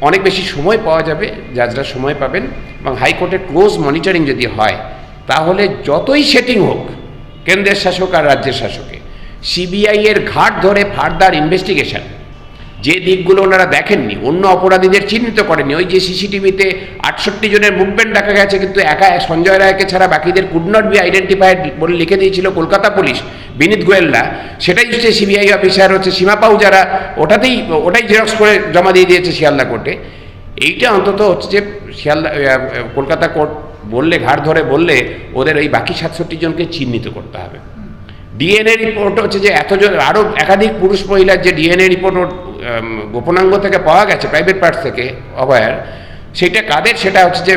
অনেক বেশি সময় পাওয়া যাবে জাজরা সময় পাবেন এবং হাইকোর্টের ক্লোজ মনিটরিং যদি হয়, তাহলে যতই সেটিং হোক, কেন্দ্রের শাসক আর রাজ্যের শাসকে সিবিআইয়ের ঘাট ধরে ফার্দার ইনভেস্টিগেশন যে দিকগুলো ওনারা দেখেননি, অন্য অপরাধীদের চিহ্নিত করেনি ওই যে সিসিটিভিতে আটষট্টি জনের মুভমেন্ট দেখা গেছে, কিন্তু একা সঞ্জয় রায়কে ছাড়া বাকিদের কুড নট বি আইডেন্টিফাইড বলে লিখে দিয়েছিল কলকাতা পুলিশ, বিনীত গোয়েলরা সেটাই হচ্ছে সিবিআই অফিসার, হচ্ছে সীমা পাউ যারা, ওটাতেই, ওটাই জেরক্স করে জমা দিয়ে দিয়েছে শিয়ালদা কোর্টে। এইটা অন্তত হচ্ছে যে শিয়ালদা কলকাতা কোর্ট বললে ঘাট ধরে বললে, ওদের ওই বাকি সাতষট্টি জনকে চিহ্নিত করতে হবে। ডিএনএ রিপোর্ট হচ্ছে যে এতজন আরও একাধিক পুরুষ মহিলার যে ডিএনএ রিপোর্ট গোপনাঙ্গ থেকে পাওয়া গেছে প্রাইভেট পার্টস থেকে অভয়ার সেটা কাদের? সেটা হচ্ছে যে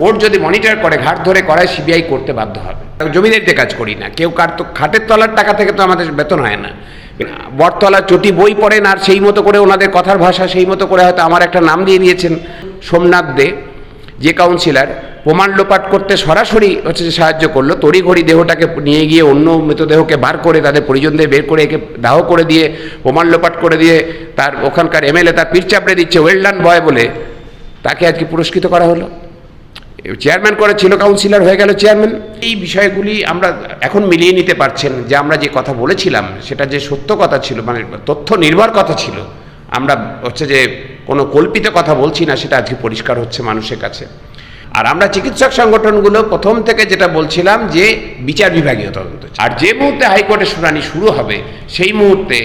কোর্ট যদি মনিটর করে, ঘাট ধরে করায় সিবিআই করতে বাধ্য হবে। জমিদারিতে কাজ করি না, কেউ কার তো, খাটের তলার টাকা থেকে তো আমাদের বেতন হয় না। বটতলা চটি বই পড়েন আর সেই মতো করে ওনাদের কথার ভাষা, সেই মতো করে হয়তো আমার একটা নাম দিয়ে দিয়েছেন সোমনাথ দে, যে কাউন্সিলর প্রমাণ লোপাট করতে সরাসরি হচ্ছে যে সাহায্য করল। তড়িঘড়ি দেহটাকে নিয়ে গিয়ে অন্য মৃতদেহকে বার করে তাদের পরিজনদের বের করে একে দাহ করে দিয়ে, প্রমাণ লোপাট করে দিয়ে তার ওখানকার এমএলএ তার পিঠ চাপড়ে দিচ্ছে ওয়েলডান বয় বলে তাকে আজকে পুরস্কৃত করা হলো। চেয়ারম্যান করে ছিল কাউন্সিলর হয়ে গেল চেয়ারম্যান এই বিষয়গুলি আমরা এখন মিলিয়ে নিতে পারছেন যে আমরা যে কথা বলেছিলাম, সেটা যে সত্য কথা ছিল মানে তথ্য নির্ভর কথা ছিল, আমরা হচ্ছে যে কোনো কল্পিত কথা বলছি না, সেটা আজকে পরিষ্কার হচ্ছে মানুষের কাছে। আর আমরা চিকিৎসক সংগঠনগুলো প্রথম থেকে যেটা বলছিলাম যে বিচার বিভাগীয় তদন্ত আর যে মুহূর্তে হাইকোর্টের শুনানি শুরু হবে, সেই মুহূর্তে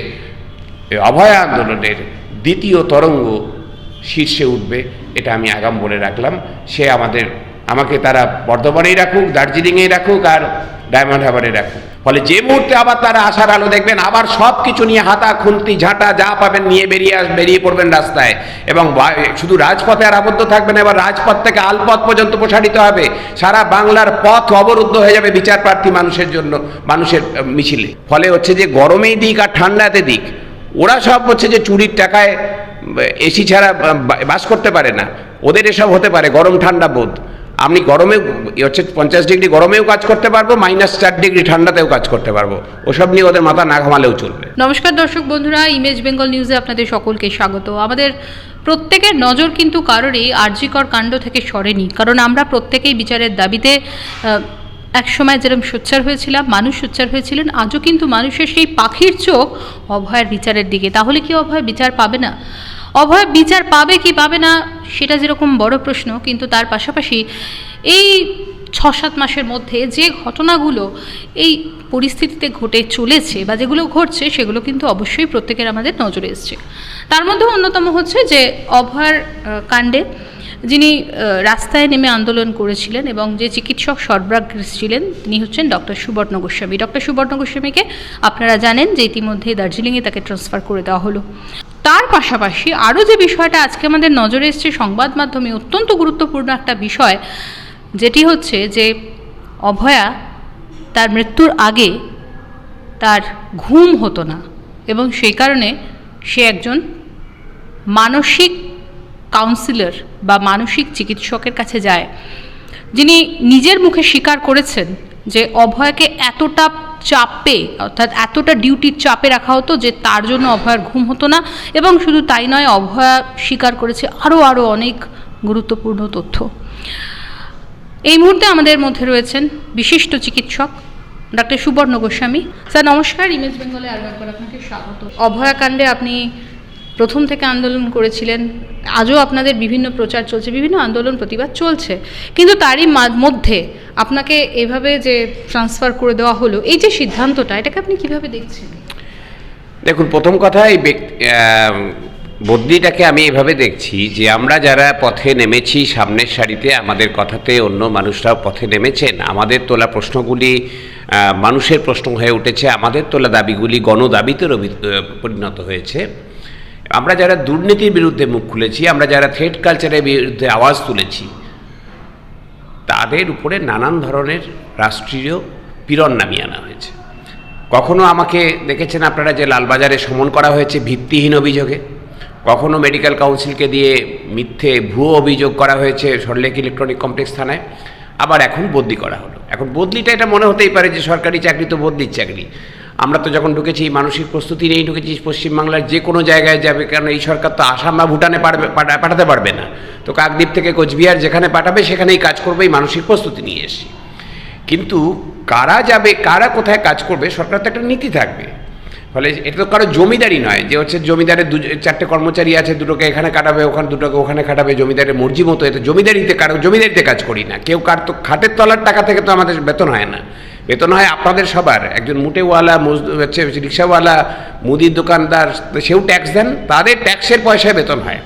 অভয়া আন্দোলনের দ্বিতীয় তরঙ্গ শীর্ষে উঠবে, এটা আমি আগাম বলে রাখলাম। সে আমাদের, আমাকে তারা বর্ধমানেই রাখুক, দার্জিলিংয়েই রাখুক, আর ডায়মন্ড হারবারে রাখুক। ফলে যে মুহূর্তে আবার তারা আশার আলো দেখবেন, আবার সব কিছু নিয়ে হাতা খুন্তি ঝাঁটা যা পাবেন নিয়ে বেরিয়ে আস, বেরিয়ে পড়বেন রাস্তায়। এবং শুধু রাজপথে আর আবদ্ধ থাকবেন এবার রাজপথ থেকে আলপথ পর্যন্ত প্রসারিত হবে। সারা বাংলার পথ অবরুদ্ধ হয়ে যাবে বিচার প্রার্থী মানুষের জন্য, মানুষের মিছিলে। ফলে হচ্ছে যে গরমেই দিক আর ঠান্ডাতে দিক। ওরা সব হচ্ছে যে চুরির টাকায় এসি ছাড়া বাস করতে পারে না। ওদের এসব হতে পারে, গরম ঠান্ডা বোধ। আমি গরমে হচ্ছে পঞ্চাশ ডিগ্রি গরমেও কাজ করতে পারব মাইনাস চার ডিগ্রি ঠান্ডাতেও কাজ করতে পারব। ওসব নিয়ে ওদের মাথা না ঘামালেও চলবে। নমস্কার দর্শক বন্ধুরা ইমেজ বেঙ্গল নিউজে আপনাদের সকলকে স্বাগত। আমাদের প্রত্যেকের নজর কিন্তু কারোরই আর্যিকর কাণ্ড থেকে সরেনি কারণ আমরা প্রত্যেকেই বিচারের দাবিতে আহ, একসময় যেরকম সোচ্চার হয়েছিলাম মানুষ সোচ্চার হয়েছিলেন আজও কিন্তু মানুষের সেই পাখির চোখ অভয়ের বিচারের দিকে। তাহলে কি অভয় বিচার পাবে না? অভয় বিচার পাবে কি পাবে না, সেটা যেরকম বড় প্রশ্ন, কিন্তু তার পাশাপাশি এই ছ সাত মাসের মধ্যে যে ঘটনাগুলো এই পরিস্থিতিতে ঘটে চলেছে বা যেগুলো ঘটছে, সেগুলো কিন্তু অবশ্যই প্রত্যেকের আমাদের নজরে এসছে। তার মধ্যে অন্যতম হচ্ছে যে অভয়ার কাণ্ডে যিনি রাস্তায় নেমে আন্দোলন করেছিলেন এবং যে চিকিৎসক সরবরাহ ছিলেন তিনি হচ্ছেন ডক্টর সুবর্ণ গোস্বামী। ডক্টর সুবর্ণ গোস্বামীকে আপনারা জানেন যে ইতিমধ্যে দার্জিলিংয়ে তাকে ট্রান্সফার করে দেওয়া হলো। পাশাপাশি আরও যে বিষয়টা আজকে আমাদের নজরে এসছে, সংবাদ মাধ্যমে অত্যন্ত গুরুত্বপূর্ণ একটা বিষয়, যেটি হচ্ছে যে অভয়া তার মৃত্যুর আগে তার ঘুম হতো না এবং সেই কারণে সে একজন মানসিক কাউন্সিলর বা মানসিক চিকিৎসকের কাছে যায়। যিনি নিজের মুখে স্বীকার করেছেন যে অভয়কে এতটা চাপে, অর্থাৎ এতটা ডিউটির চাপে রাখা হতো যে তার জন্য অভয়ার ঘুম হতো না এবং শুধু তাই নয়, অভয়া স্বীকার করেছে আরও আরও অনেক গুরুত্বপূর্ণ তথ্য। এই মুহূর্তে আমাদের মধ্যে রয়েছেন বিশিষ্ট চিকিৎসক ডক্টর সুবর্ণ গোস্বামী। স্যার, নমস্কার, ইমেজ বেঙ্গলে আরও একবার আপনাকে স্বাগত। অভয়াকাণ্ডে আপনি প্রথম থেকে আন্দোলন করেছিলেন। আজও আপনাদের বিভিন্ন প্রচার চলছে, বিভিন্ন আন্দোলন প্রতিবাদ চলছে। কিন্তু তারই মধ্যে আপনাকে এভাবে যে ট্রান্সফার করে দেওয়া হলো, এই যে সিদ্ধান্তটা, এটাকে আপনি কীভাবে দেখছেন? দেখুন, প্রথম কথা, এই বদলিটাকে আমি এভাবে দেখছি যে আমরা যারা পথে নেমেছি সামনের সারিতে, আমাদের কথাতে অন্য মানুষরাও পথে নেমেছেন। আমাদের তোলা প্রশ্নগুলি মানুষের প্রশ্ন হয়ে উঠেছে। আমাদের তোলা দাবিগুলি গণদাবিতে পরিণত হয়েছে। আমরা যারা দুর্নীতির বিরুদ্ধে মুখ খুলেছি, আমরা যারা থ্রেড কালচারের বিরুদ্ধে আওয়াজ তুলেছি, তাদের উপরে নানান ধরনের রাষ্ট্রীয় পীড়ন নামিয়ে আনা হয়েছে। কখনো আমাকে দেখেছেন আপনারা যে লালবাজারে সমন করা হয়েছে ভিত্তিহীন অভিযোগে? কখনো মেডিকেল কাউন্সিলকে দিয়ে মিথ্যে ভুয়ো অভিযোগ করা হয়েছে সরলেক ইলেকট্রনিক কমপ্লেক্স থানায়? আবার এখন বদলি করা হলো। এখন বদলিটা এটা মনে হতেই পারে যে সরকারি চাকরি তো বদলির চাকরি। আমরা তো যখন ঢুকেছি, মানসিক প্রস্তুতি নিয়েই ঢুকেছি, পশ্চিমবাংলার যে কোনো জায়গায় যাবে, কারণ এই সরকার তো আসাম বা ভুটানে পারবে পাঠাতে পারবে না। তো কাকদ্বীপ থেকে কোচবিহার যেখানে পাঠাবে, সেখানেই কাজ করবে, এই মানসিক প্রস্তুতি নিয়ে এসেছি কিন্তু কারা যাবে, কারা কোথায় কাজ করবে সরকার তো একটা নীতি থাকবে। ফলে এটা তো কারও জমিদারি নয়, যে হচ্ছে জমিদারের দু, চারটে কর্মচারী আছে, দুটোকে এখানে কাটাবে, ওখানে, দুটোকে ওখানে কাটাবে জমিদারের মর্জি মতো এটা জমিদারিতে কারও, জমিদারিতে কাজ করি না। কেউ কার তো খাটের তলার টাকা থেকে তো আমাদের বেতন হয় না। বেতন হয় আপনাদের সবার। একজন মুটেওয়ালা হচ্ছে রিক্সাওয়ালা, মুদির দোকানদার, সেও ট্যাক্স দেন, তাদের ট্যাক্সের পয়সায় বেতন হয়।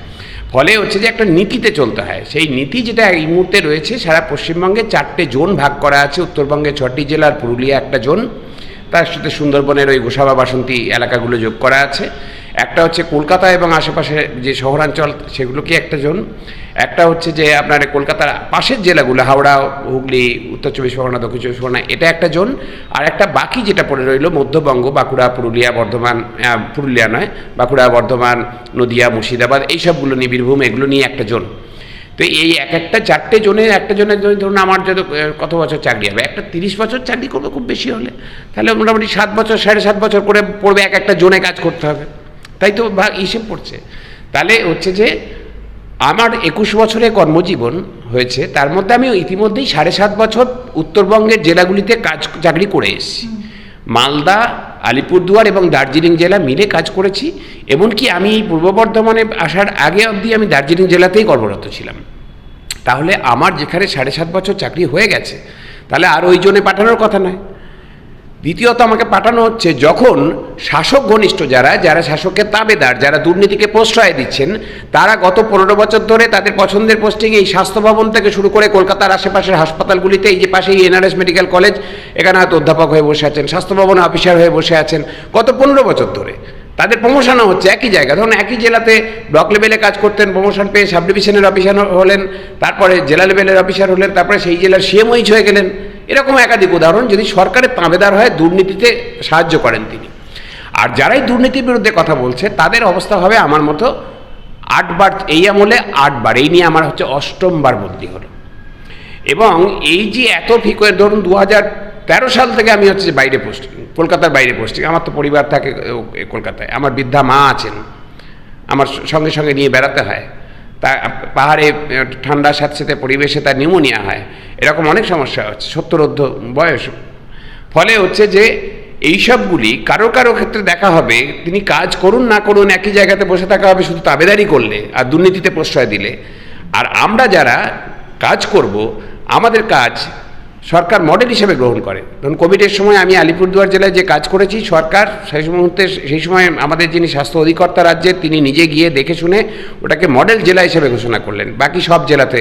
ফলে হচ্ছে যে একটা নীতিতে চলতে হয়। সেই নীতি যেটা এই মুহূর্তে রয়েছে, সারা পশ্চিমবঙ্গে চারটে জোন ভাগ করা আছে। উত্তরবঙ্গে ছটি জেলার, পুরুলিয়া একটা জোন। তার সাথে সুন্দরবনের ওই গোসাবা বাসন্তী এলাকাগুলো যোগ করা আছে। একটা হচ্ছে কলকাতা এবং আশেপাশে যে শহরাঞ্চল, সেগুলোকে একটা জোন। একটা হচ্ছে যে আপনার কলকাতার পাশের জেলাগুলো, হাওড়া, হুগলি, উত্তর চব্বিশ পরগনা, দক্ষিণ চব্বিশ পরগনা, এটা একটা জোন। আর একটা বাকি যেটা পড়ে রইল, মধ্যবঙ্গ, বাঁকুড়া, পুরুলিয়া, বর্ধমান পুরুলিয়া নয়, বাঁকুড়া, বর্ধমান, নদিয়া, মুর্শিদাবাদ এইসবগুলো নিয়ে, বীরভূম, এগুলো নিয়ে একটা জোন। তো এই এক একটা চারটে জনের, একটা জনের জন্য ধরুন আমার যত কত বছর চাকরি হবে? একটা তিরিশ বছর চাকরি করবে খুব বেশি হলে। তাহলে মোটামুটি সাত বছর, সাড়ে সাত বছর করে পড়বে এক একটা জোনে কাজ করতে হবে। তাই তো ভাগ হিসেব পড়ছে তাহলে হচ্ছে যে আমার একুশ বছরে কর্মজীবন হয়েছে তার মধ্যে আমি ইতিমধ্যেই সাড়ে সাত বছর উত্তরবঙ্গের জেলাগুলিতে কাজ চাকরি করে এসেছি। মালদা আলিপুরদুয়ার এবং দার্জিলিং জেলা মিলে কাজ করেছি এমনকি আমি এই পূর্ব বর্ধমানে আসার আগে অবধি আমি দার্জিলিং জেলাতেই কর্মরত ছিলাম। তাহলে আমার যেখানে সাড়ে সাত বছর চাকরি হয়ে গেছে তাহলে আর ওই জনে পাঠানোর কথা নয়। দ্বিতীয়ত আমাকে পাঠানো হচ্ছে যখন শাসক ঘনিষ্ঠ যারা যারা শাসকের তাবেদার, যারা দুর্নীতিকে প্রশ্রয় দিচ্ছেন, তারা গত পনেরো বছর ধরে তাদের পছন্দের পোস্টিং এই স্বাস্থ্য ভবন থেকে শুরু করে কলকাতার আশেপাশের হাসপাতালগুলিতে এই যে পাশেই এনআরএস মেডিকেল কলেজ, এখানে হয়তো অধ্যাপক হয়ে বসে আছেন, স্বাস্থ্য ভবনে অফিসার হয়ে বসে আছেন, গত পনেরো বছর ধরে। তাদের প্রমোশনও হচ্ছে একই জায়গা। ধরুন একই জেলাতে ব্লক লেভেলে কাজ করতেন প্রমোশন পেয়ে সাব ডিভিশনের অফিসার হলেন, তারপরে জেলা লেভেলের অফিসার হলেন, তারপরে সেই জেলার সিএমওইচ হয়ে গেলেন। এরকম একাধিক উদাহরণ যদি সরকারের তাঁবেদার হয় দুর্নীতিতে সাহায্য করেন তিনি। আর যারাই দুর্নীতির বিরুদ্ধে কথা বলছে, তাদের অবস্থা হবে আমার মতো আটবার, এই আমলে আটবার। এই নিয়ে আমার হচ্ছে অষ্টমবার বদলি হলো। এবং এই যে এত ফিক ধরুন দু তেরো সাল থেকে আমি হচ্ছে বাইরে পোস্টিং কলকাতার বাইরে পোস্টিং আমার তো পরিবার থাকে কলকাতায়। আমার বৃদ্ধা মা আছেন। আমার সঙ্গে সঙ্গে নিয়ে বেড়াতে হয়। তা পাহাড়ে ঠান্ডার সাথে সাথে পরিবেশে তার নিউমোনিয়া হয়। এরকম অনেক সমস্যা হচ্ছে সত্তরোদ্ধ বয়স। ফলে হচ্ছে যে এইসবগুলি কারও কারও ক্ষেত্রে দেখা হবে, তিনি কাজ করুন না করুন, একই জায়গাতে বসে থাকা হবে, শুধু তাবেদারি করলে আর দুর্নীতিতে প্রশ্রয় দিলে। আর আমরা যারা কাজ করব, আমাদের কাজ সরকার মডেল হিসেবে গ্রহণ করে। ধরুন কোভিডের সময় আমি আলিপুরদুয়ার জেলায় যে কাজ করেছি, সরকার সেই মুহূর্তে সেই সময় আমাদের যিনি স্বাস্থ্য অধিকর্তা রাজ্যের তিনি নিজে গিয়ে দেখে শুনে ওটাকে মডেল জেলা হিসেবে ঘোষণা করলেন। বাকি সব জেলাতে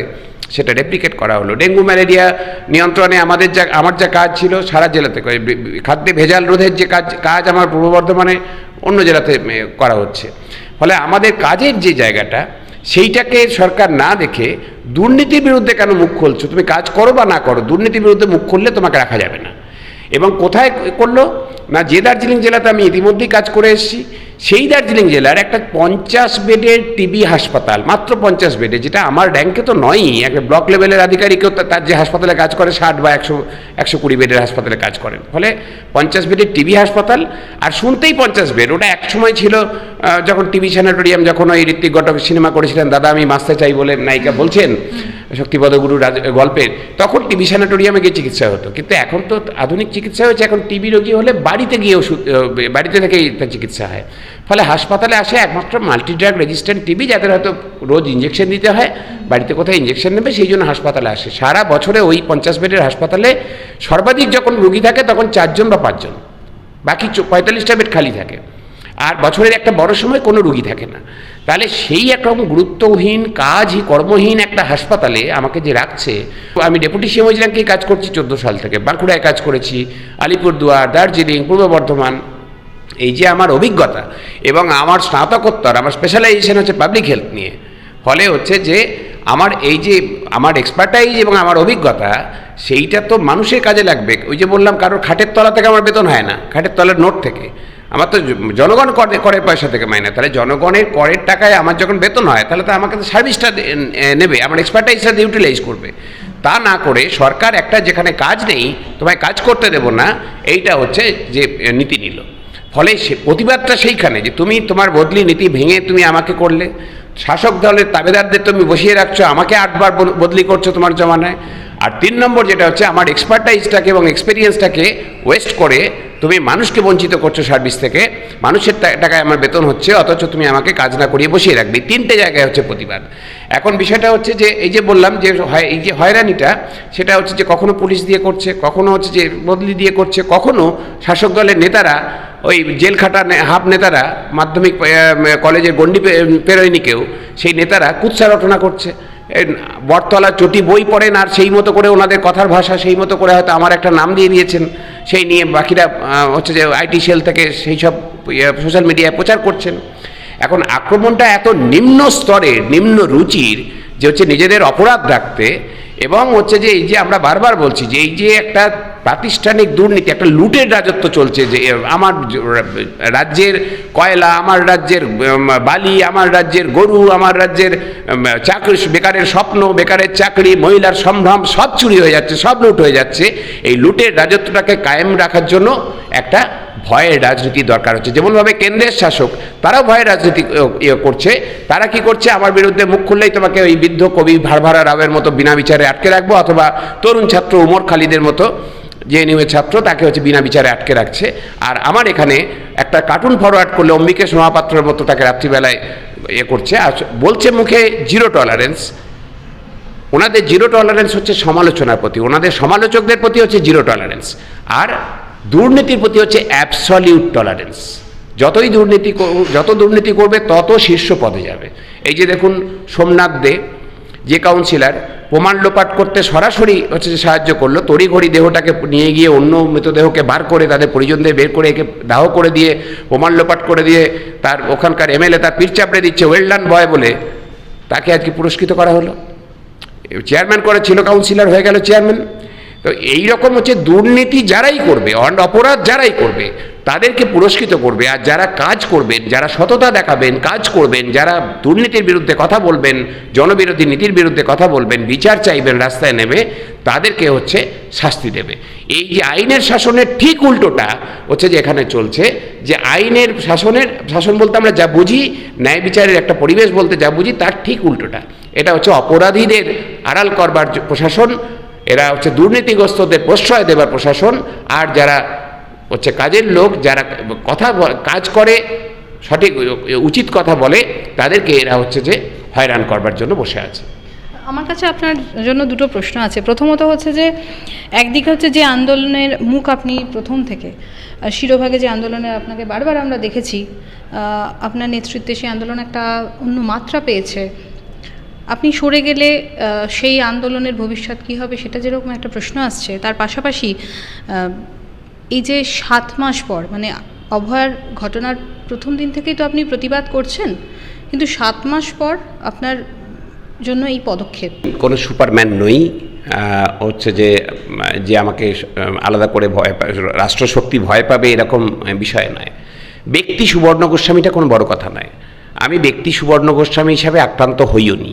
সেটা রেপ্লিকেট করা হলো। ডেঙ্গু, ম্যালেরিয়া নিয়ন্ত্রণে আমাদের যা, আমার যা কাজ ছিল, সারা জেলাতে খাদ্যে ভেজাল রোধের যে কাজ কাজ আমার পূর্ব বর্ধমানে অন্য জেলাতে করা হচ্ছে। ফলে আমাদের কাজের যে জায়গাটা সেইটাকে সরকার না দেখে দুর্নীতির বিরুদ্ধে কেন মুখ খুলছো? তুমি কাজ করো বা না করো, দুর্নীতির বিরুদ্ধে মুখ খুললে তোমাকে রাখা যাবে না। এবং কোথায় করল? না, যে দার্জিলিং জেলাতে আমি ইতিমধ্যেই কাজ করে এসেছি, সেই দার্জিলিং জেলার একটা পঞ্চাশ বেডের টিবি হাসপাতাল, মাত্র পঞ্চাশ বেডে, যেটা আমার র্যাঙ্কে তো নয়ই, একটা ব্লক লেভেলের আধিকারিকও তার যে হাসপাতালে কাজ করে, ষাট বা একশো একশো কুড়ি বেডের হাসপাতালে কাজ করেন। ফলে পঞ্চাশ বেডের টিবি হাসপাতাল, আর শুনতেই পঞ্চাশ বেড, ওটা এক সময় ছিল যখন টিভি স্যানাটোরিয়াম যখন ওই ঋত্বিক ঘটক সিনেমা করেছিলেন, দাদা, আমি মাস্তে চাই বলে নায়িকা বলছেন শক্তিপদ গুরু গল্পের, তখন টিবি স্যানাটোরিয়ামে গিয়ে চিকিৎসা হতো। কিন্তু এখন তো আধুনিক চিকিৎসা হয়েছে, এখন টিবি রোগী হলে বাড়িতে গিয়ে ওষুধ বাড়িতে থেকেই তার চিকিৎসা হয়। ফলে হাসপাতালে আসে একমাত্র মাল্টি ড্রাগ রেজিস্ট্যান্ট টিবি যাদের হয়তো রোজ ইঞ্জেকশন দিতে হয়, বাড়িতে কোথায় ইঞ্জেকশন নেবে, সেই জন্য হাসপাতালে আসে। সারা বছরে ওই পঞ্চাশ বেডের হাসপাতালে সর্বাধিক যখন রুগী থাকে, তখন চারজন বা পাঁচজন। বাকি পঁয়তাল্লিশটা বেড খালি থাকে। আর বছরের একটা বড় সময় কোনো রুগী থাকে না। তাহলে সেই একরকম গুরুত্বহীন কাজই কর্মহীন একটা হাসপাতালে আমাকে যে রাখছে, আমি ডেপুটি সিএমওজ র্যাঙ্কেই কাজ করছি চোদ্দ সাল থেকে। বাঁকুড়ায় কাজ করেছি, আলিপুরদুয়ার, দার্জিলিং, পূর্ব বর্ধমান। এই যে আমার অভিজ্ঞতা এবং আমার স্নাতকোত্তর, আমার স্পেশালাইজেশন হচ্ছে পাবলিক হেলথ নিয়ে। ফলে হচ্ছে যে আমার এই যে আমার এক্সপার্টাইজ এবং আমার অভিজ্ঞতা, সেইটা তো মানুষের কাজে লাগবে। ওই যে বললাম, কারোর খাটের তলা থেকে আমার বেতন হয় না, খাটের তলার নোট থেকে। আমার তো জনগণ করে করের পয়সা থেকে মাইনে, তাহলে জনগণের করের টাকায় আমার যখন বেতন হয়, তাহলে তো আমাকে তো সার্ভিসটা নেবে, আমার এক্সপার্টাইজটা ইউটিলাইজ করবে। তা না করে সরকার একটা যেখানে কাজ নেই, তোমায় কাজ করতে দেব না, এইটা হচ্ছে যে নীতি নিল। ফলে সে, প্রতিবাদটা সেইখানে যে তুমি তোমার বদলি নীতি ভেঙে তুমি আমাকে করলে, শাসক দলের তাবেদারদের তুমি বসিয়ে রাখছো, আমাকে আটবার বদলি করছ তোমার জমানায় আর তিন নম্বর যেটা হচ্ছে, আমার এক্সপার্টাইজটাকে এবং এক্সপিরিয়েন্সটাকে ওয়েস্ট করে তুমি মানুষকে বঞ্চিত করছ সার্ভিস থেকে, মানুষের টাকায় আমার বেতন হচ্ছে, অথচ তুমি আমাকে কাজ না করিয়ে বসিয়ে রাখবে। তিনটে জায়গায় হচ্ছে প্রতিবাদ। এখন বিষয়টা হচ্ছে যে, এই যে বললাম যে এই যে হয়রানিটা, সেটা হচ্ছে যে, কখনো পুলিশ দিয়ে করছে, কখনো হচ্ছে যে, বদলি দিয়ে করছে, কখনো শাসক দলের নেতারা, ওই জেল খাটা হাফ নেতারা, মাধ্যমিক কলেজের গণ্ডি পেরোয়নি কেউ, সেই নেতারা কুৎসা রটনা করছে। বটতলা চটি বই পড়েন আর সেই মতো করে ওনাদের কথার ভাষা, সেই মতো করে হয়তো আমার একটা নাম দিয়ে নিয়েছেন সেই নিয়ে বাকিরা হচ্ছে যে আইটি সেল থেকে সেই সব সোশ্যাল মিডিয়ায় প্রচার করছেন। এখন আক্রমণটা এত নিম্ন স্তরের নিম্ন রুচির যে হচ্ছে নিজেদের অপরাধ রাখতে এবং হচ্ছে যে এই যে আমরা বারবার বলছি যে এই যে একটা প্রাতিষ্ঠানিক দুর্নীতি, একটা লুটের রাজত্ব চলছে যে আমার রাজ্যের কয়লা, আমার রাজ্যের বালি, আমার রাজ্যের গরু, আমার রাজ্যের চাকরি, বেকারের স্বপ্ন, বেকারের চাকরি, মহিলার সম্ভ্রম, সব চুরি হয়ে যাচ্ছে, সব লুট হয়ে যাচ্ছে। এই লুটের রাজত্বটাকে কায়েম রাখার জন্য একটা ভয়ের রাজনীতি দরকার হচ্ছে। যেমনভাবে কেন্দ্রের শাসক, তারাও ভয়ের রাজনীতি ইয়ে করছে। তারা কি করছে? আমার বিরুদ্ধে মুখ খুললেই তোমাকে ওই বৃদ্ধ কবি ভারভারা রাওয়ের মতো বিনা বিচারে আটকে রাখব, অথবা তরুণ ছাত্র উমর খালিদের মতো যে নিউয়ের ছাত্র, তাকে হচ্ছে বিনা বিচারে আটকে রাখছে। আর আমার এখানে একটা কার্টুন ফরওয়ার্ড করলে অম্বিকেশ মহাপাত্রের মতো তাকে রাত্রিবেলায় ইয়ে করছে। আর বলছে মুখে জিরো টলারেন্স ওনাদের জিরো টলারেন্স হচ্ছে সমালোচনার প্রতি। ওনাদের সমালোচকদের প্রতি হচ্ছে জিরো টলারেন্স আর দুর্নীতির প্রতি হচ্ছে অ্যাবসলিউট টলারেন্স যতই দুর্নীতি যত দুর্নীতি করবে, তত শীর্ষ পদে যাবে। এই যে দেখুন সোমনাথ দে যে কাউন্সিলর প্রমাণ লোপাট করতে সরাসরি হচ্ছে সাহায্য করল, তড়িঘড়ি দেহটাকে নিয়ে গিয়ে অন্য মৃতদেহকে বার করে তাদের পরিজনদের বের করে একে দাহ করে দিয়ে, প্রমাণ লোপাট করে দিয়ে তার ওখানকার এমএলএ তার পিঠ চাপড়ে দিচ্ছে ওয়েল্ডান বয় বলে তাকে আজকে পুরস্কৃত করা হলো। চেয়ারম্যান করে ছিল কাউন্সিলর হয়ে গেল চেয়ারম্যান তো এই রকম হচ্ছে দুর্নীতি যারাই করবে অপরাধ যারাই করবে তাদেরকে পুরস্কৃত করবে আর যারা কাজ করবেন, যারা সততা দেখাবেন, কাজ করবেন, যারা দুর্নীতির বিরুদ্ধে কথা বলবেন, জনবিরোধী নীতির বিরুদ্ধে কথা বলবেন, বিচার চাইবেন, রাস্তায় নেবে, তাদেরকে হচ্ছে শাস্তি দেবে। এই যে আইনের শাসনের ঠিক উল্টোটা হচ্ছে যে এখানে চলছে, যে আইনের শাসনের, শাসন বলতে আমরা যা বুঝি, ন্যায় বিচারের একটা পরিবেশ বলতে যা বুঝি, তার ঠিক উল্টোটা। এটা হচ্ছে অপরাধীদের আড়াল করবার প্রশাসন, এরা হচ্ছে দুর্নীতিগ্রস্তদের প্রশ্রয় দেবার প্রশাসন, আর যারা হচ্ছে কাজের লোক যারা কথা কাজ করে, সঠিক, উচিত কথা বলে, তাদেরকে এরা হচ্ছে যে হয়রান করবার জন্য বসে আছে। আমার কাছে আপনার জন্য দুটো প্রশ্ন আছে। প্রথমত হচ্ছে যে, একদিকে হচ্ছে যে আন্দোলনের মুখ আপনি প্রথম থেকে শিরোভাগে যে আন্দোলনে আপনাকে বারবার আমরা দেখেছি আপনার নেতৃত্বে সেই আন্দোলন একটা অন্য মাত্রা পেয়েছে। আপনি সরে গেলে সেই আন্দোলনের ভবিষ্যৎ কী হবে সেটা যেরকম একটা প্রশ্ন আসছে, তার পাশাপাশি এই যে সাত মাস পর মানে অভয়ার ঘটনার প্রথম দিন থেকেই তো আপনি প্রতিবাদ করছেন, কিন্তু সাত মাস পর আপনার জন্য এই পদক্ষেপ? কোনো সুপারম্যান নই হচ্ছে যে যে আমাকে আলাদা করে ভয় রাষ্ট্রশক্তি ভয় পাবে এরকম বিষয় নয়। ব্যক্তি সুবর্ণ গোস্বামীটা কোনো বড় কথা নয়। আমি ব্যক্তি সুবর্ণ গোস্বামী হিসাবে আক্রান্ত হইও নি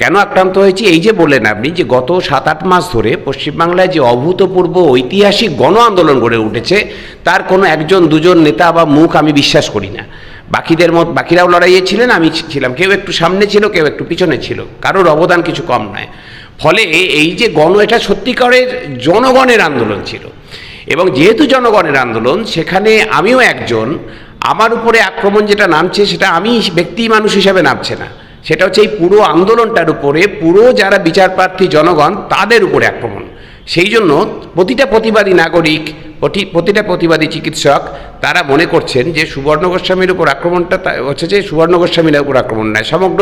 কেন আক্রান্ত হয়েছি? এই যে বললেন আপনি যে গত সাত আট মাস ধরে পশ্চিমবাংলায় যে অভূতপূর্ব ঐতিহাসিক গণ আন্দোলন গড়ে উঠেছে, তার কোনো একজন, দুজন নেতা বা মুখ আমি বিশ্বাস করি না। বাকিদের মত বাকিরাও লড়াইয়ে ছিলেন আমি ছিলাম। কেউ একটু সামনে ছিল, কেউ একটু পিছনে ছিল। কারোর অবদান কিছু কম নয়। ফলে এই যে গণ, এটা সত্যিকারের জনগণের আন্দোলন ছিল। এবং যেহেতু জনগণের আন্দোলন, সেখানে আমিও একজন। আমার উপরে আক্রমণ যেটা নামছে, সেটা আমি ব্যক্তি মানুষ হিসাবে নামছে না। সেটা হচ্ছে এই পুরো আন্দোলনটার উপরে পুরো যারা বিচারপ্রার্থী জনগণ, তাদের উপরে আক্রমণ। সেই জন্য প্রতিটা প্রতিবাদী নাগরিক প্রতিটা প্রতিবাদী চিকিৎসক, তারা মনে করছেন যে সুবর্ণ গোস্বামীর উপর আক্রমণটা হচ্ছে যে সুবর্ণ গোস্বামীর উপর আক্রমণ নয়। সমগ্র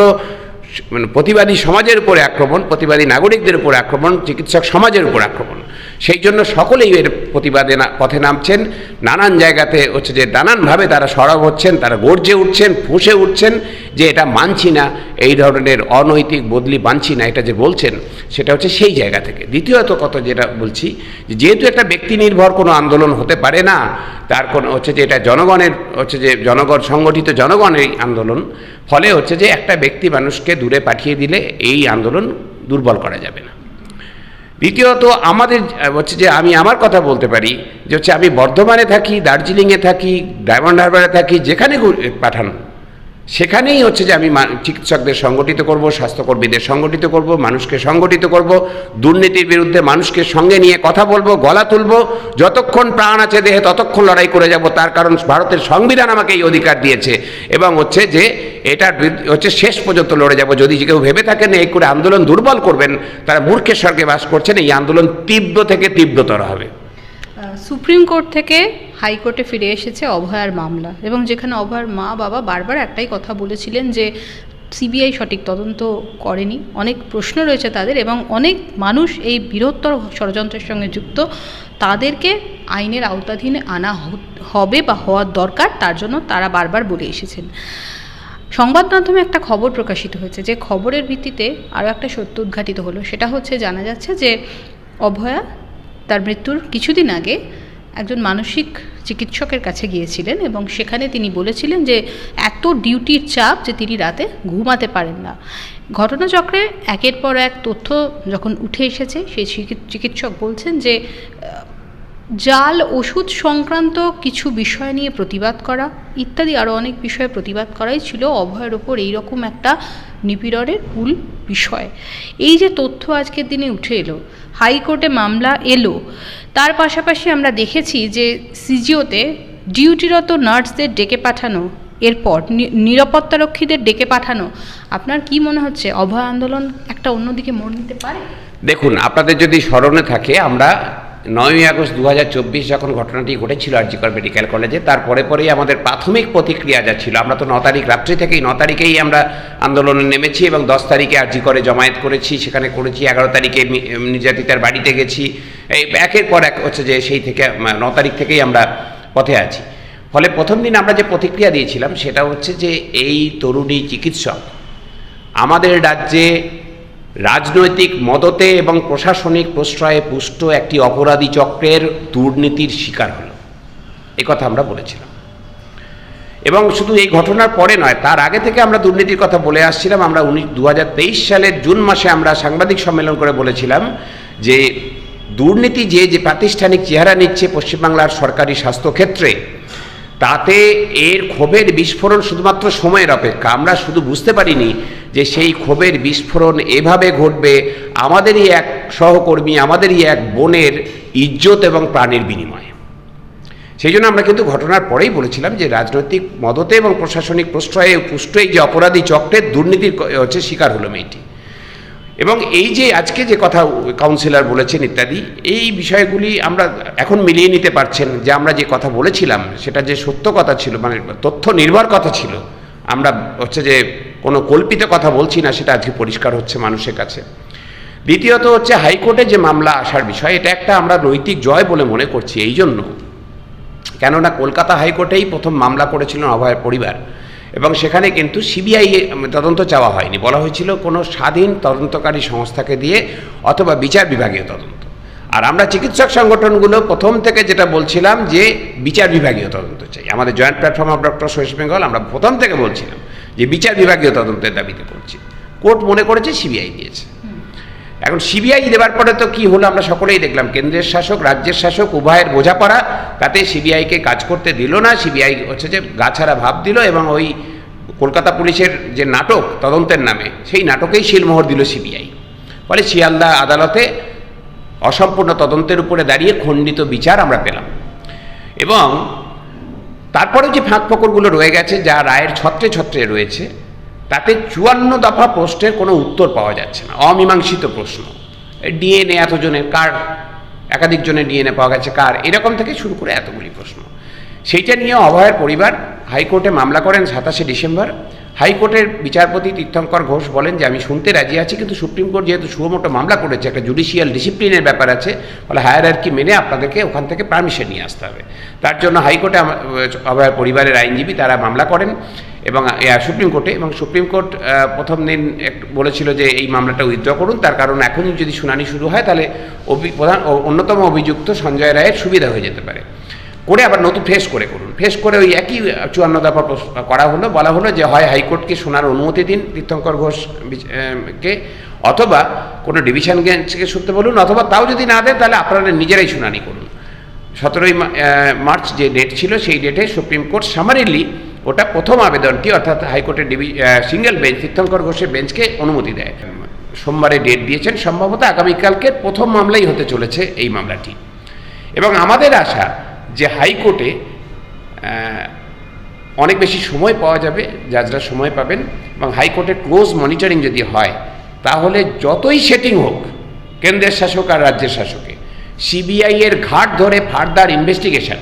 মানে প্রতিবাদী সমাজের উপরে আক্রমণ, প্রতিবাদী নাগরিকদের উপর আক্রমণ, চিকিৎসক সমাজের উপর আক্রমণ। সেই জন্য সকলেই এর প্রতিবাদে পথে নামছেন। নানান জায়গাতে হচ্ছে যে নানানভাবে তারা সরব হচ্ছেন, তারা গর্জে উঠছেন, ফুঁসে উঠছেন যে এটা মানছি না, এই ধরনের অনৈতিক বদলি মানছি না, এটা যে বলছেন, সেটা হচ্ছে সেই জায়গা থেকে। দ্বিতীয়ত কত যেটা বলছি যেহেতু একটা ব্যক্তি নির্ভর কোনো আন্দোলন হতে পারে না, তার কোনো হচ্ছে যে এটা জনগণের, হচ্ছে যে জনগণ, সংগঠিত জনগণের আন্দোলন, ফলে হচ্ছে যে একটা ব্যক্তি মানুষকে দূরে পাঠিয়ে দিলে এই আন্দোলন দুর্বল করা যাবে না। দ্বিতীয়ত আমাদের হচ্ছে যে আমি আমার কথা বলতে পারি, যে হচ্ছে আমি বর্ধমানে থাকি, দার্জিলিংয়ে থাকি, ডায়মন্ড হারবারে থাকি, যেখানে পাঠান। সেখানেই হচ্ছে যে আমি চিকিৎসকদের সংগঠিত করব, স্বাস্থ্যকর্মীদের সংগঠিত করব, মানুষকে সংগঠিত করব, দুর্নীতির বিরুদ্ধে মানুষকে সঙ্গে নিয়ে কথা বলব, গলা তুলব, যতক্ষণ প্রাণ আছে দেহে ততক্ষণ লড়াই করে যাব, তার কারণ ভারতের সংবিধান আমাকে এই অধিকার দিয়েছে। এবং হচ্ছে যে এটার হচ্ছে শেষ পর্যন্ত লড়ে যাব। যদি কেউ ভেবে থাকেন এই করে আন্দোলন দুর্বল করবেন, তারা মূর্খের স্বর্গে বাস করছেন এই আন্দোলন তীব্র থেকে তীব্রতর হবে। সুপ্রিম কোর্ট থেকে হাইকোর্টে ফিরে এসেছে অভয়ার মামলা এবং যেখানে অভয়ার মা বাবা বারবার একটাই কথা বলেছিলেন যে সিবিআই সঠিক তদন্ত করেনি। অনেক প্রশ্ন রয়েছে তাদের এবং অনেক মানুষ এই বৃহত্তর ষড়যন্ত্রের সঙ্গে যুক্ত। তাদেরকে আইনের আওতাধীনে আনা হবে বা হওয়ার দরকার, তার জন্য তারা বারবার বলে এসেছেন। সংবাদ মাধ্যমে একটা খবর প্রকাশিত হয়েছে, যে খবরের ভিত্তিতে আরও একটা সত্য উদ্ঘাটিত হলো। সেটা হচ্ছে, জানা যাচ্ছে যে অভয়া তার মৃত্যুর কিছুদিন আগে একজন মানসিক চিকিৎসকের কাছে গিয়েছিলেন এবং সেখানে তিনি বলেছিলেন যে এত ডিউটির চাপ যে তিনি রাতে ঘুমাতে পারেন না। ঘটনাচক্রে একের পর এক তথ্য যখন উঠে এসেছে, সেই চিকিৎসক বলছেন যে জাল ওষুধ সংক্রান্ত কিছু বিষয় নিয়ে প্রতিবাদ করা, ইত্যাদি আরও অনেক বিষয়ে প্রতিবাদ করাই ছিল অভয়ের ওপর এইরকম একটা নিপীড়নের মূল বিষয়। এই যে তথ্য আজকের দিনে উঠে এলো, হাইকোর্টে মামলা এলো, তার পাশাপাশি আমরা দেখেছি যে সিজিওতে ডিউটিরত নার্সদের ডেকে পাঠানো, এরপর নিরাপত্তারক্ষীদের ডেকে পাঠানো, আপনার কি মনে হচ্ছে? অভয় আন্দোলন একটা অন্যদিকে মোড় নিতে পারে? দেখুন, আপনাদের যদি স্মরণে থাকে, আমরা নয়ই আগস্ট দু হাজার চব্বিশ যখন ঘটনাটি ঘটেছিল আর আরজিকর মেডিকেল কলেজে তারপরে পরেই আমাদের প্রাথমিক প্রতিক্রিয়া যা ছিল। আমরা তো ন তারিখ, রাত্রি থেকেই ন তারিখেই আমরা আন্দোলনে নেমেছি এবং দশ তারিখে আর আরজিকরে জমায়েত করেছি। সেখানে করেছি, এগারো তারিখে নির্যাতিতার বাড়িতে গেছি। এই একের পর এক হচ্ছে যে সেই থেকে ন তারিখ থেকেই আমরা পথে আছি। ফলে প্রথম দিন আমরা যে প্রতিক্রিয়া দিয়েছিলাম, সেটা হচ্ছে যে এই তরুণী চিকিৎসক আমাদের রাজ্যে রাজনৈতিক মদতে এবং প্রশাসনিক প্রশ্রয়ে পুষ্ট একটি অপরাধী চক্রের দুর্নীতির শিকার হল। কথা আমরা বলেছিলাম। এবং শুধু এই ঘটনার পরে নয়, তার আগে থেকে আমরা দুর্নীতির কথা বলে আসছিলাম। আমরা উনিশ দু সালের জুন মাসে আমরা সাংবাদিক সম্মেলন করে বলেছিলাম যে দুর্নীতি যে যে প্রাতিষ্ঠানিক চেহারা নিচ্ছে পশ্চিমবাংলার সরকারি স্বাস্থ্যক্ষেত্রে তাতে এর ক্ষোভের বিস্ফোরণ শুধুমাত্র সময়ের অপেক্ষা। আমরা শুধু বুঝতে পারিনি যে সেই ক্ষোভের বিস্ফোরণ এভাবে ঘটবে, আমাদেরই এক সহকর্মী, আমাদেরই এক বোনের ইজ্জত এবং প্রাণের বিনিময়ে। সেই জন্য আমরা কিন্তু ঘটনার পরেই বলেছিলাম যে রাজনৈতিক মদতে এবং প্রশাসনিক প্রশ্রয়ে পুষ্ট এই যে অপরাধী চক্রের দুর্নীতির হচ্ছে শিকার হলো মেয়েটি। এবং এই যে আজকে যে কথা কাউন্সিলর বলেছেন ইত্যাদি, এই বিষয়গুলি আমরা এখন মিলিয়ে নিতে পারছেন যে আমরা যে কথা বলেছিলাম, সেটা যে সত্য কথা ছিল মানে তথ্য নির্ভর কথা ছিল, আমরা হচ্ছে যে কোনো কল্পিত কথা বলছি না, সেটা আজকে পরিষ্কার হচ্ছে মানুষের কাছে। দ্বিতীয়ত হচ্ছে হাইকোর্টে যে মামলা আসার বিষয়, এটা একটা আমরা নৈতিক জয় বলে মনে করছি এই জন্য কেননা কলকাতা হাইকোর্টেই প্রথম মামলা করেছিলেন অভয়ের পরিবার। এবং সেখানে কিন্তু সিবিআই তদন্ত চাওয়া হয়নি। বলা হয়েছিল কোনো স্বাধীন তদন্তকারী সংস্থাকে দিয়ে অথবা বিচার বিভাগীয় তদন্ত। আর আমরা চিকিৎসক সংগঠনগুলো প্রথম থেকে যেটা বলছিলাম যে বিচার বিভাগীয় তদন্ত চাই। আমাদের joint platform of doctor West Bengal, আমরা প্রথম থেকে বলছিলাম যে বিচার বিভাগীয় তদন্তের দাবিতে করছি। কোর্ট মনে করেছে সিবিআই দিয়েছে। এখন সিবিআই দেওয়ার পরে তো কি হলো আমরা সকলেই দেখলাম। কেন্দ্রের শাসক, রাজ্যের শাসক, উভয়ের বোঝাপড়া, তাতে সিবিআইকে কাজ করতে দিল না। সিবিআই হচ্ছে যে গাছারা ভাব দিল এবং ওই কলকাতা পুলিশের যে নাটক, তদন্তের নামে, সেই নাটকেই শিলমোহর দিল সিবিআই ফলে শিয়ালদা আদালতে অসম্পূর্ণ তদন্তের উপরে দাঁড়িয়ে খণ্ডিত বিচার আমরা পেলাম। এবং তারপরে যে ফাঁক ফকরগুলো রয়ে গেছে, যা রায়ের ছত্রে ছত্রে রয়েছে তাতে চুয়ান্ন দফা প্রশ্নের কোনো উত্তর পাওয়া যাচ্ছে না। অমীমাংসিত প্রশ্ন। ডিএনএ এতজনের কার? একাধিক জনের ডিএনএ পাওয়া গেছে কার? এরকম থেকে শুরু করে এতগুলি প্রশ্ন। সেইটা নিয়ে অভয়ের পরিবার হাইকোর্টে মামলা করেন সাতাশে ডিসেম্বর। হাইকোর্টের বিচারপতি তীর্থঙ্কর ঘোষ বলেন যে, আমি শুনতে রাজি আছি, কিন্তু সুপ্রিম কোর্ট যেহেতু সুমোটো মামলা করেছে, একটা জুডিশিয়াল ডিসিপ্লিনের ব্যাপার আছে, ফলে হায়ার আর কি মেনে আপনাদেরকে ওখান থেকে পারমিশন নিয়ে আসতে হবে। তার জন্য হাইকোর্টে আমার পরিবারের আইনজীবী তারা মামলা করেন এবং সুপ্রিম কোর্টে এবং সুপ্রিম কোর্ট প্রথম দিন বলেছিল যে, এই মামলাটা উইথড্র করুন। তার কারণ এখনই যদি শুনানি শুরু হয়, তাহলে অভি- প্রধান অন্যতম অভিযুক্ত সঞ্জয় রায়ের সুবিধা হয়ে যেতে পারে। করে আবার নতুন ফ্রেশ করে করুন। ফ্রেশ করে ওই একই চুয়ান্ন দফা করা হলো, বলা হলো যে হয় হাইকোর্টকে শোনার অনুমতি দিন তীর্থঙ্কর ঘোষ কে, অথবা কোনো ডিভিশন বেঞ্চকে শুনতে বলুন, অথবা তাও যদি না দেন তাহলে আপনারা নিজেরাই শুনানি করুন। সতেরোই মার্চ যে ডেট ছিল সেই ডেটে সুপ্রিম কোর্ট সামারিলি ওটা প্রথম আবেদনটি অর্থাৎ হাইকোর্টের ডিভি সিঙ্গেল বেঞ্চ, তীর্থঙ্কর ঘোষের বেঞ্চকে অনুমতি দেয়। সোমবারে ডেট দিয়েছেন, সম্ভবত আগামীকালকে প্রথম মামলাই হতে চলেছে এই মামলাটি। এবং আমাদের আশা যে হাইকোর্টে অনেক বেশি সময় পাওয়া যাবে জাজরা সময় পাবেন এবং হাইকোর্টে ক্লোজ মনিটরিং যদি হয়, তাহলে যতই সেটিং হোক, কেন্দ্রের শাসক আর রাজ্যের শাসকে সিবিআইয়ের ঘাট ধরে ফার্দার ইনভেস্টিগেশন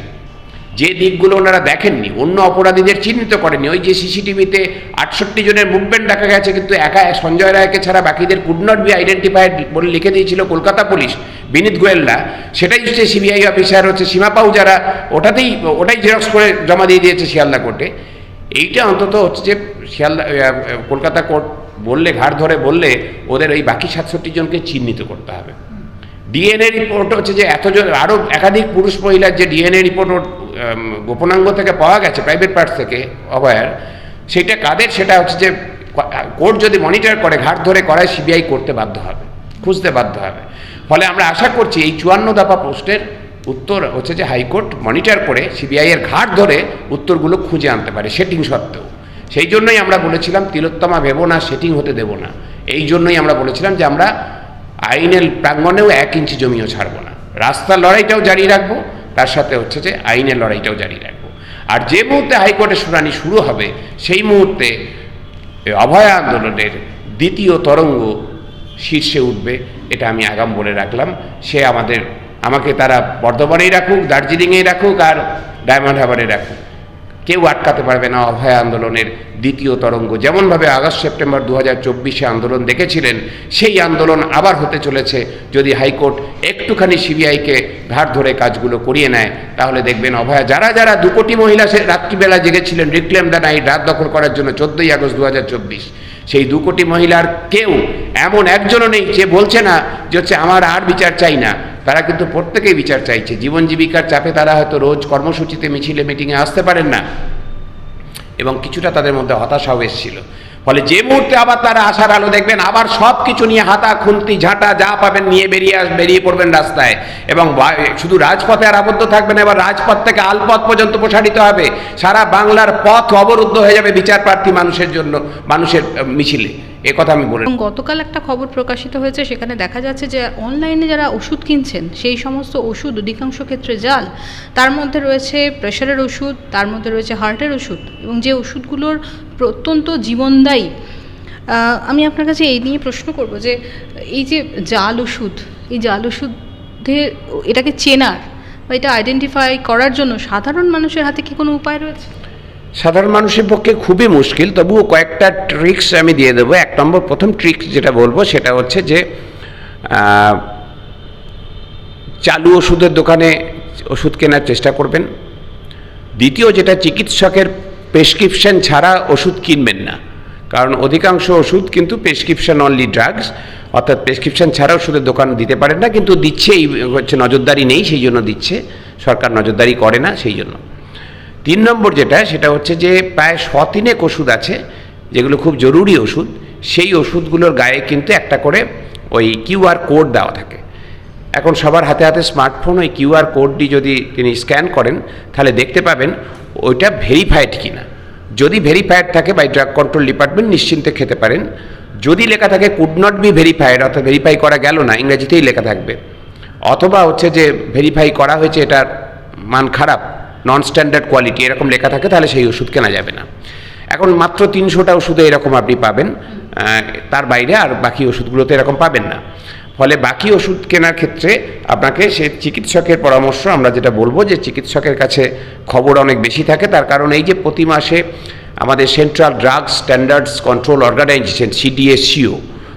যে দিকগুলো ওনারা দেখেননি, অন্য অপরাধীদের চিহ্নিত করেনি ওই যে সিসিটিভিতে আটষট্টি জনের মুভমেন্ট দেখা গেছে, কিন্তু একা সঞ্জয় রায়কে ছাড়া বাকিদের কুড নট বি আইডেন্টিফাইড বলে লিখে দিয়েছিল কলকাতা পুলিশ, বিনীত গোয়েলরা। সেটাই হচ্ছে সিবিআই অফিসার হচ্ছে সীমা পাউ, যারা ওটাতেই, ওটাই জেরক্স করে জমা দিয়ে দিয়েছে শিয়ালদা কোর্টে এইটা অন্তত হচ্ছে যে শিয়ালদা কলকাতা কোর্ট বললে ঘাট ধরে বললে ওদের ওই বাকি সাতষট্টি জনকে চিহ্নিত করতে হবে। ডিএনএ রিপোর্ট হচ্ছে যে এতজন আরও একাধিক পুরুষ মহিলার যে ডিএনএ রিপোর্ট গোপনাঙ্গ থেকে পাওয়া গেছে প্রাইভেট পার্টস থেকে অভয়ার সেটা কাদের? সেটা হচ্ছে যে কোর্ট যদি মনিটর করে, ঘাট ধরে করায় সিবিআই করতে বাধ্য হবে, খুঁজতে বাধ্য হবে। ফলে আমরা আশা করছি এই চুয়ান্ন দফা পোস্টের উত্তর হচ্ছে যে হাইকোর্ট মনিটর করে সিবিআই এর ঘাট ধরে উত্তরগুলো খুঁজে আনতে পারে সেটিং সত্ত্বেও। সেই জন্যই আমরা বলেছিলাম, তিলোত্তমা ভেবো না সেটিং হতে দেব না। এই জন্যই আমরা বলেছিলাম যে আমরা আইনের প্রাঙ্গণেও এক ইঞ্চি জমিও ছাড়বো না। রাস্তার লড়াইটাও জারি রাখব, তার সাথে হচ্ছে যে আইনের লড়াইটাও জারি রাখব। আর যে মুহূর্তে হাইকোর্টের শুনানি শুরু হবে, সেই মুহূর্তে অভয় আন্দোলনের দ্বিতীয় তরঙ্গ শীর্ষে উঠবে, এটা আমি আগাম বলে রাখলাম। সে আমাদের, আমাকে তারা বর্ধমানেই রাখুক, দার্জিলিংয়েই রাখুক, আর ডায়মন্ড হারবারে রাখুক। কেউ আটকাতে পারবে না অভয় আন্দোলনের দ্বিতীয় তরঙ্গ। যেমনভাবে আগস্ট, সেপ্টেম্বর দু হাজার চব্বিশে আন্দোলন দেখেছিলেন, সেই আন্দোলন আবার হতে চলেছে। যদি হাইকোর্ট একটুখানি সিবিআইকে ঘাট ধরে কাজগুলো করিয়ে নেয়, তাহলে দেখবেন অভয়া, যারা যারা দু কোটি মহিলা সে রাত্রিবেলা জেগেছিলেন রিক্লেম দ্য নাইট রাত দখল করার জন্য চোদ্দোই আগস্ট দু সেই দু কোটি মহিলার কেউ এমন একজনও নেই যে বলছে না যে হচ্ছে, আমার আর বিচার চাই না। তারা কিন্তু প্রত্যেকেই বিচার চাইছে। জীবন জীবিকার চাপে তারা হয়তো রোজ কর্মসূচিতে মিছিলে, মিটিংয়ে আসতে পারেন না। এবং কিছুটা তাদের মধ্যে হতাশাও এসেছিল। ফলে যে মুহূর্তে আবার তারা আসার আলো দেখবেন, আবার সব কিছু নিয়ে হাতা খুন্তি ঝাঁটা যা পাবেন নিয়ে বেরিয়ে আস, বেরিয়ে পড়বেন রাস্তায়। এবং শুধু রাজপথে আর আবদ্ধ থাকবেন এবার রাজপথ থেকে আলপথ পর্যন্ত প্রসারিত হবে। সারা বাংলার পথ অবরুদ্ধ হয়ে যাবে বিচার প্রার্থী মানুষের জন্য, মানুষের মিছিলে। কথা আমি গতকাল একটা খবর প্রকাশিত হয়েছে, সেখানে দেখা যাচ্ছে যে অনলাইনে যারা ওষুধ কিনছেন, সেই সমস্ত ওষুধ, অধিকাংশ ক্ষেত্রে জাল, তার মধ্যে রয়েছে প্রেশারের ওষুধ, তার মধ্যে রয়েছে হার্টের ওষুধ। এবং যে ওষুধগুলোর অত্যন্ত জীবনদায়ী আমি আপনার কাছে এই নিয়ে প্রশ্ন করব যে এই যে জাল ওষুধ, এই জাল ওষুধে এটাকে চেনার বা এটা আইডেন্টিফাই করার জন্য সাধারণ মানুষের হাতে কি কোনো উপায় রয়েছে? সাধারণ মানুষের পক্ষে খুবই মুশকিল, তবুও কয়েকটা ট্রিক্স আমি দিয়ে দেবো। এক নম্বর, প্রথম ট্রিক্স যেটা বলব সেটা হচ্ছে যে চালু ওষুধের দোকানে ওষুধ কেনার চেষ্টা করবেন। দ্বিতীয় যেটা চিকিৎসকের প্রেসক্রিপশন ছাড়া ওষুধ কিনবেন না। কারণ অধিকাংশ ওষুধ কিন্তু প্রেসক্রিপশন অনলি ড্রাগস অর্থাৎ প্রেসক্রিপশন ছাড়া ওষুধের দোকান দিতে পারেন না, কিন্তু দিচ্ছে এই হচ্ছে নজরদারি নেই, সেই জন্য দিচ্ছে। সরকার নজরদারি করে না, সেই জন্য। তিন নম্বর যেটা, সেটা হচ্ছে যে প্রায় শতিনেক ওষুধ আছে, যেগুলো খুব জরুরি ওষুধ। সেই ওষুধগুলোর গায়ে কিন্তু একটা করে ওই কিউআর কোড দেওয়া থাকে। এখন সবার হাতে হাতে স্মার্টফোন, ওই কিউআর কোডটি যদি তিনি স্ক্যান করেন, তাহলে দেখতে পাবেন ওইটা ভেরিফাইড কিনা। যদি ভেরিফাইড থাকে বাই ড্রাগ কন্ট্রোল ডিপার্টমেন্ট নিশ্চিন্তে খেতে পারেন। যদি লেখা থাকে কুড নট বি ভেরিফাইড অর্থাৎ ভেরিফাই করা গেল না, ইংরেজিতেই লেখা থাকবে। অথবা হচ্ছে যে ভেরিফাই করা হয়েছে এটার মান খারাপ নন স্ট্যান্ডার্ড কোয়ালিটি এরকম লেখা থাকে, তাহলে সেই ওষুধ কেনা যাবে না। এখন মাত্র তিনশোটা ওষুধে এরকম আপনি পাবেন তার বাইরে আর বাকি ওষুধগুলোতে এরকম পাবেন না। ফলে বাকি ওষুধ কেনার ক্ষেত্রে আপনাকে সে চিকিৎসকের পরামর্শ, আমরা যেটা বলব যে চিকিৎসকের কাছে খবর অনেক বেশি থাকে। তার কারণ এই যে প্রতি মাসে আমাদের central drugs standards control organisation CDSCO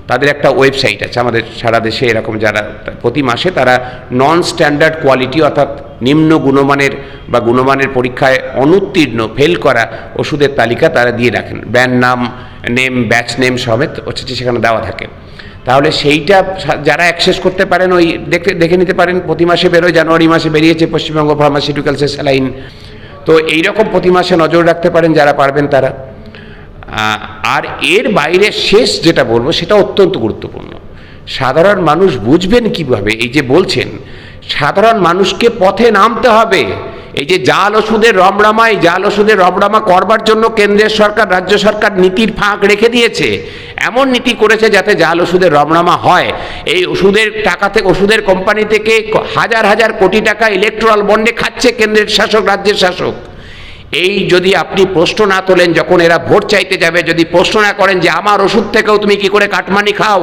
তাদের একটা ওয়েবসাইট আছে। আমাদের সারা দেশে এরকম যারা, প্রতি মাসে তারা নন স্ট্যান্ডার্ড কোয়ালিটি অর্থাৎ নিম্ন গুণমানের বা গুণমানের পরীক্ষায় অনুত্তীর্ণ ফেল করা ওষুধের তালিকা তারা দিয়ে রাখেন। ব্র্যান্ড নাম নেম ব্যাচ নেম সমেত হচ্ছে সেখানে দেওয়া থাকে। তাহলে সেইটা যারা অ্যাক্সেস করতে পারেন ওই দেখে দেখে নিতে পারেন। প্রতি মাসে বেরোয়, জানুয়ারি মাসে বেরিয়েছে, পশ্চিমবঙ্গ ফার্মাসিউটিক্যালসের স্যালাইন তো এইরকম প্রতি মাসে নজর রাখতে পারেন যারা পারবেন তারা। আর এর বাইরে শেষ যেটা বলব, সেটা অত্যন্ত গুরুত্বপূর্ণ। সাধারণ মানুষ বুঝবেন কীভাবে? এই যে বলছেন, সাধারণ মানুষকে পথে নামতে হবে। এই যে জাল ওষুধের রমরামা, এই জাল ওষুধের রমরামা করবার জন্য কেন্দ্রের সরকার, রাজ্য সরকার নীতির ফাঁক রেখে দিয়েছে। এমন নীতি করেছে যাতে জাল ওষুধের রমরামা হয়। এই ওষুধের টাকা থেকে, ওষুধের কোম্পানি থেকে হাজার হাজার কোটি টাকা ইলেকট্রাল বন্ডে খাচ্ছে কেন্দ্রের শাসক, রাজ্যের শাসক। এই যদি আপনি প্রশ্ন না তোলেন, যখন এরা ভোট চাইতে যাবে, যদি প্রশ্ন না করেন যে আমার ওষুধ থেকেও তুমি কি করে কাটমানি খাও,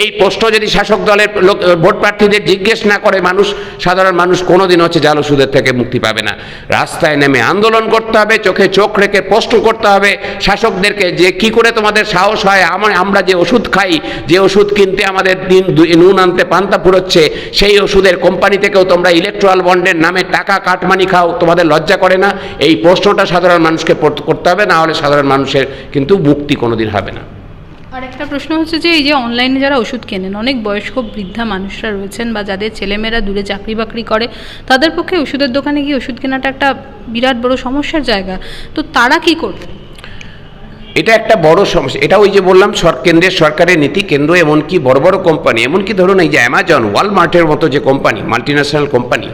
এই প্রশ্ন যদি শাসক দলের লোক, ভোট প্রার্থীদের জিজ্ঞেস না করে, মানুষ, সাধারণ মানুষ কোনোদিন হচ্ছে জাল ওষুধের থেকে মুক্তি পাবে না। রাস্তায় নেমে আন্দোলন করতে হবে, চোখে চোখ রেখে প্রশ্ন করতে হবে, শাসকদেরকে যে কি করে তোমাদের সাহস হয় আমার আমরা যে ওষুধ খাই, যে ওষুধ কিনতে আমাদের দিন নুন আনতে পান্তা ফুরোচ্ছে সেই ওষুধের কোম্পানি থেকেও তোমরা ইলেকট্রাল বন্ডের নামে টাকা কাটমানি খাও, তোমাদের লজ্জা করে না? এই প্রশ্নটা সাধারণ মানুষকে করতে হবে না হলে সাধারণ মানুষের কিন্তু মুক্তি কোনোদিন হবে না। আর একটা প্রশ্ন হচ্ছে যে এই যে অনলাইনে যারা ওষুধ কেনেন অনেক বয়স্ক বৃদ্ধা মানুষরা রয়েছেন বা যাদের ছেলেমেয়েরা দূরে চাকরি বাকরি করে তাদের পক্ষে ওষুধের দোকানে গিয়ে ওষুধ কেনাটা একটা বিরাট বড় সমস্যার জায়গা। তো তারা কি করবে? এটা একটা বড় সমস্যা। এটা ওই যে বললাম সর কেন্দ্রের সরকারের নীতি কেন্দ্র এমনকি বড় বড় কোম্পানি এমনকি ধরুন এই যে অ্যামাজন ওয়ালমার্টের মতো যে কোম্পানি মাল্টিন্যাশনাল কোম্পানি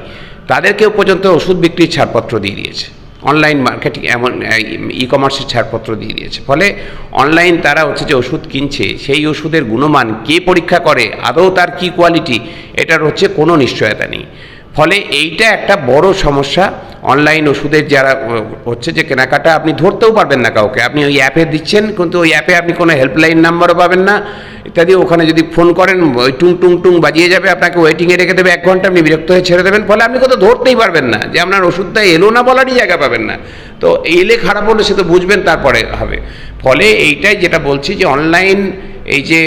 তাদেরকেও পর্যন্ত ওষুধ বিক্রির ছাড়পত্র দিয়ে দিয়েছে। অনলাইন মার্কেটিং এমন ই কমার্সের ছাড়পত্র দিয়ে দিয়েছে। ফলে অনলাইন তারা হচ্ছে যে ওষুধ কিনছে, সেই ওষুধের গুণমান কে পরীক্ষা করে, আদৌ তার কি কোয়ালিটি এটার হচ্ছে কোনো নিশ্চয়তা নেই। ফলে এইটা একটা বড় সমস্যা অনলাইন ওষুধের যারা হচ্ছে যে কেনাকাটা, আপনি ধরতেও পারবেন না কাউকে। আপনি ওই অ্যাপে দিচ্ছেন, কিন্তু ওই অ্যাপে আপনি কোনো হেল্পলাইন নাম্বারও পাবেন না। ইত্যাদি, ওখানে যদি ফোন করেন, ওই টুং টুং টুং বাজিয়ে যাবে, আপনাকে ওয়েটিংয়ে রেখে দেবে, এক ঘণ্টা আপনি বিরক্ত হয়ে ছেড়ে দেবেন। ফলে আপনি কোথাও ধরতেই পারবেন না, যে আপনার ওষুধটা এলো না বলারই জায়গা পাবেন না। তো এলে খারাপ হলে সে তো বুঝবেন তারপরে হবে। ফলে এইটাই যেটা বলছি যে অনলাইন এই যে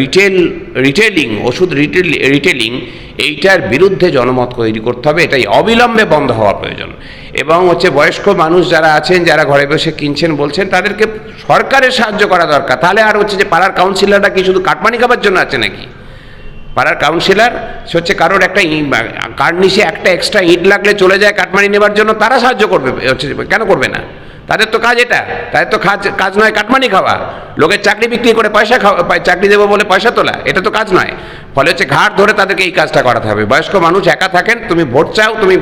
রিটেল রিটেলিং ওষুধ রিটেল রিটেলিং এইটার বিরুদ্ধে জনমত তৈরি করতে হবে। এটাই অবিলম্বে বন্ধ হওয়া প্রয়োজন। এবং হচ্ছে বয়স্ক মানুষ যারা আছেন, যারা ঘরে বসে কিনছেন, বলছেন, তাদেরকে সরকারের সাহায্য করা দরকার। তাহলে আর হচ্ছে যে পাড়ার কাউন্সিলররা কি শুধু কাটমানি খাবার জন্য আছে নাকি? পাড়ার কাউন্সিলর সে হচ্ছে কারোর একটা কার্ড নিচে একটা এক্সট্রা ইট লাগলে চলে যায় কাটমানি নেবার জন্য, তারা সাহায্য করবে, হচ্ছে কেন করবে না? তাদের তো কাজ এটা। তাদের তো কাজ কাজ নয় কাটমানি খাওয়া। লোকের চাকরি বিক্রি করে পয়সা খাওয়া চাকরি দেবো বলে পয়সা তোলা, এটা তো কাজ নয়। ফলে হচ্ছে ঘাট ধরে তাদেরকে এই কাজটা করাতে হবে। বয়স্ক মানুষ একা থাকেন, তুমি ভোট চাও, তুমি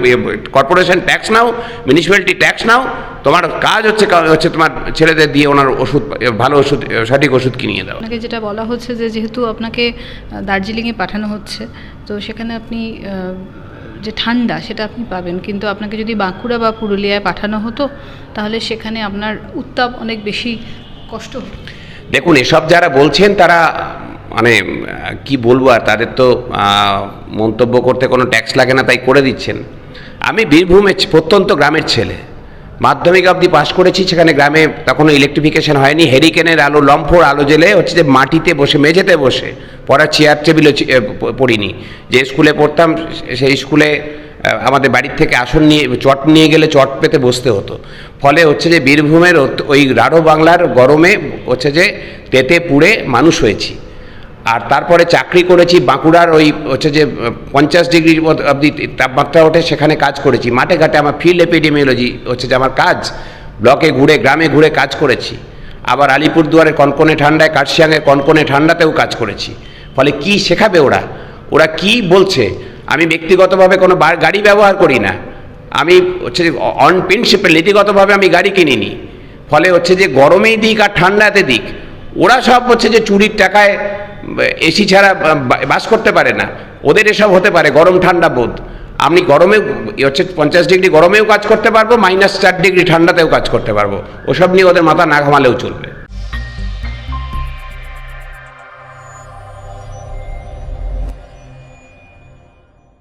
কর্পোরেশন ট্যাক্স নাও, মিউনিসিপ্যালিটি ট্যাক্স নাও, তোমার কাজ হচ্ছে হচ্ছে তোমার ছেলেদের দিয়ে ওনার ওষুধ ভালো ওষুধ সঠিক ওষুধ কিনিয়ে দেওয়া। আপনাকে যেটা বলা হচ্ছে যে যেহেতু আপনাকে দার্জিলিংয়ে পাঠানো হচ্ছে, তো সেখানে আপনি যে ঠান্ডা সেটা আপনি পাবেন। কিন্তু আপনাকে যদি বাঁকুড়া বা পুরুলিয়ায় পাঠানো হতো, তাহলে সেখানে আপনার উত্তাপ অনেক বেশি কষ্ট দেখুন, এসব যারা বলছেন, তারা মানে কি বলব আর, তাদের তো মন্তব্য করতে কোনো ট্যাক্স লাগে না, তাই করে দিচ্ছেন। আমি বীরভূমের প্রত্যন্ত গ্রামের ছেলে। মাধ্যমিক অবধি পাশ করেছি, সেখানে গ্রামে তখনও ইলেকট্রিফিকেশন হয়নি। হেরিকেনের আলো, লম্ফোর আলো জেলে হচ্ছে যে মাটিতে বসে, মেঝেতে বসে পড়ার চেয়ার টেবিলও পড়িনি। যে স্কুলে পড়তাম সেই স্কুলে আমাদের বাড়ির থেকে আসন নিয়ে, চট নিয়ে গেলে চট পেতে বসতে হতো। ফলে হচ্ছে যে বীরভূমের ওই রাঢ় বাংলার গরমে হচ্ছে যে তেতে পুড়ে মানুষ হয়েছি। আর তারপরে চাকরি করেছি বাঁকুড়ার ওই হচ্ছে যে, পঞ্চাশ ডিগ্রি অবধি তাপমাত্রা ওঠে, সেখানে কাজ করেছি। মাঠে ঘাটে আমার ফিল্ড এপিডেমিওলজি হচ্ছে যে আমার কাজ। ব্লকে ঘুরে, গ্রামে ঘুরে কাজ করেছি। আবার আলিপুরদুয়ারের কনকনে ঠান্ডায়, কার্শিয়াংয়ের কনকনে ঠান্ডাতেও কাজ করেছি। ফলে কি শেখাবে ওরা? ওরা কি বলছে? আমি ব্যক্তিগতভাবে কোনো গাড়ি ব্যবহার করি না। আমি হচ্ছে যে অন প্রিন্সিপাল নীতিগতভাবে আমি গাড়ি কিনিনি। ফলে হচ্ছে যে, গরমেই দিক আর ঠান্ডাতে দিক। ওরা সব হচ্ছে যে, চুরির টাকায় এসি ছাড়া বাস করতে পারে না। ওদের এসব হতে পারে, গরম, ঠান্ডা বোধ। আপনি গরমে হচ্ছে পঞ্চাশ ডিগ্রি গরমেও কাজ করতে পারব, মাইনাস চার ডিগ্রি ঠান্ডাতেও কাজ করতে পারব। ওসব নিয়ে ওদের মাথা না ঘামালেও চলবে।